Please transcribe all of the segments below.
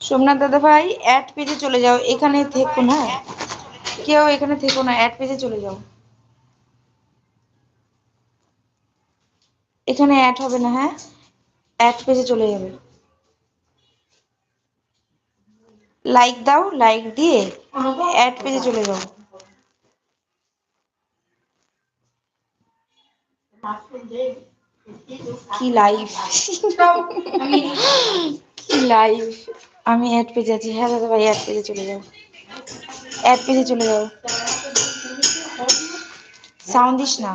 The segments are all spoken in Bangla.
সোমনাথ দাদা ভাই অ্যাড পেজে চলে যাও। এখানে থেকো না। কেউ এখানে থেকো না অ্যাড পেজে চলে যাও। এখানে অ্যাড হবে না হ্যাঁ? অ্যাড পেজে চলে যাবে। লাইক দাও লাইক দিয়ে অ্যাড পেজে চলে যাও। কি লাইভ কি লাইভ আমি অ্যাড পেজে আছি হ্যাঁ দাদা ভাই অ্যাড পেজে চলে যাও। অ্যাড পেজে চলে যাও। সাউন্ড দিস না।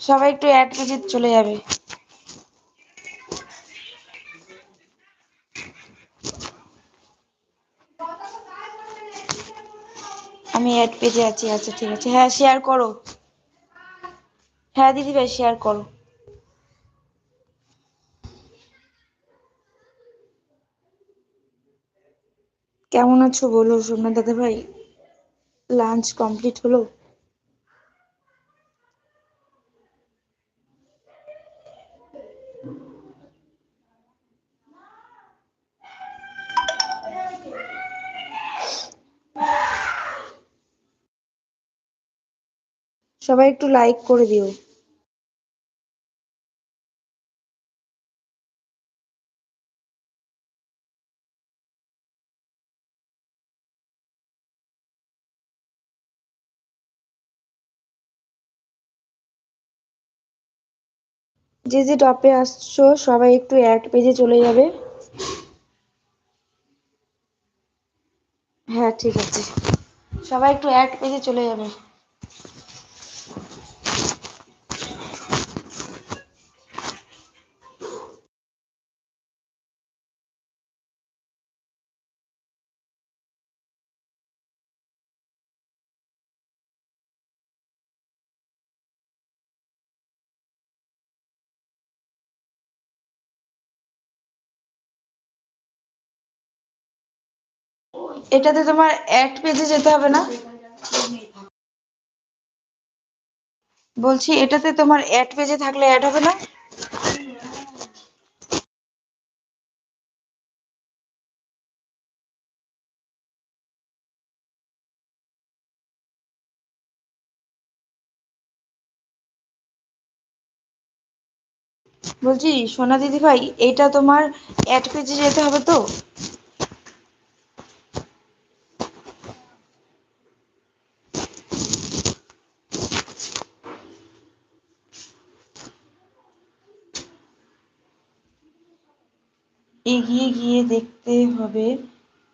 সবাই একটু অ্যাড পেজে চলে যাবে। আমি অ্যাড পেজে আছি আচ্ছা ঠিক আছে। হ্যাঁ শেয়ার করো। হ্যাঁ দিদি ভাই শেয়ার করো। কেমন আছো বলো সোমনাথ দাদা ভাই লাঞ্চ কমপ্লিট হলো? সবাই একটু লাইক করে দিও। যে যে টপে আসছো, সবাই একটু এক পেজে চলে যাবে। হ্যাঁ ঠিক আছে। সবাই একটু এক পেজে চলে যাবে। এটাতে তোমার অ্যাড পেজে যেতে হবে না? বলছি, এটাতে তোমার অ্যাড পেজে থাকলে অ্যাড হবে না? বলছি, সোনা দিদি ভাই এটা তোমার অ্যাড পেজে যেতে হবে তো? এগিয়ে গিয়ে দেখতে হবে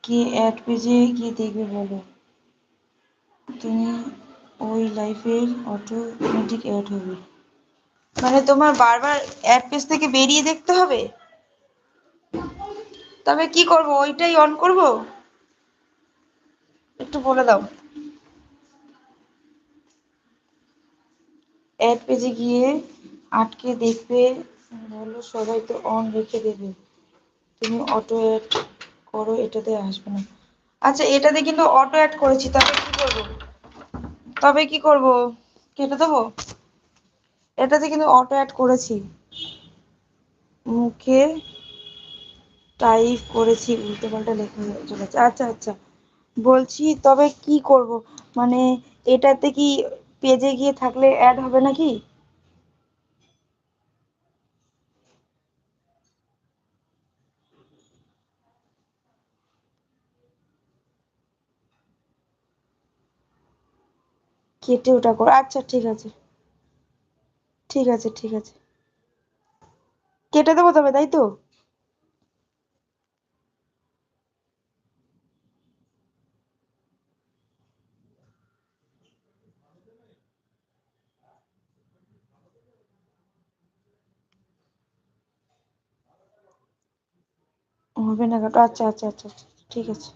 কে অ্যাড পেজে গিয়ে দেখবে বলো। তুমি ওই লাইফের অটোমেটিক অ্যাড হবে। মানে তোমার বারবার অ্যাড পেজ থেকে বেরিয়ে দেখতে হবে? তবে কি করব? ওইটাই অন করব? একটু বলে দাও। অ্যাড পেজে গিয়ে আটকে দেখবে, বলো সবাই তো অন রেখে দেবে। তুমি অটো অ্যাড করো এটাতে আসবে না। আচ্ছা এটাতে কিন্তু অটো অ্যাড করেছি, তবে কি করব? তবে কি করব? কেটে দেবো? এটাতে কিন্তু অটো অ্যাড করেছি। মুখে টাইপ করেছি, উল্টো পাল্টা লেখা চলেছে আচ্ছা আচ্ছা। বলছি, তবে কি করব? মানে এটাতে কি পেজে গিয়ে থাকলে অ্যাড হবে নাকি? কেটে ওটা করো। আচ্ছা ঠিক আছে। ঠিক আছে ঠিক আছে। কেটে দেবো তবে, তাই তো? হবে না কাটো আচ্ছা আচ্ছা আচ্ছা আচ্ছা ঠিক আছে।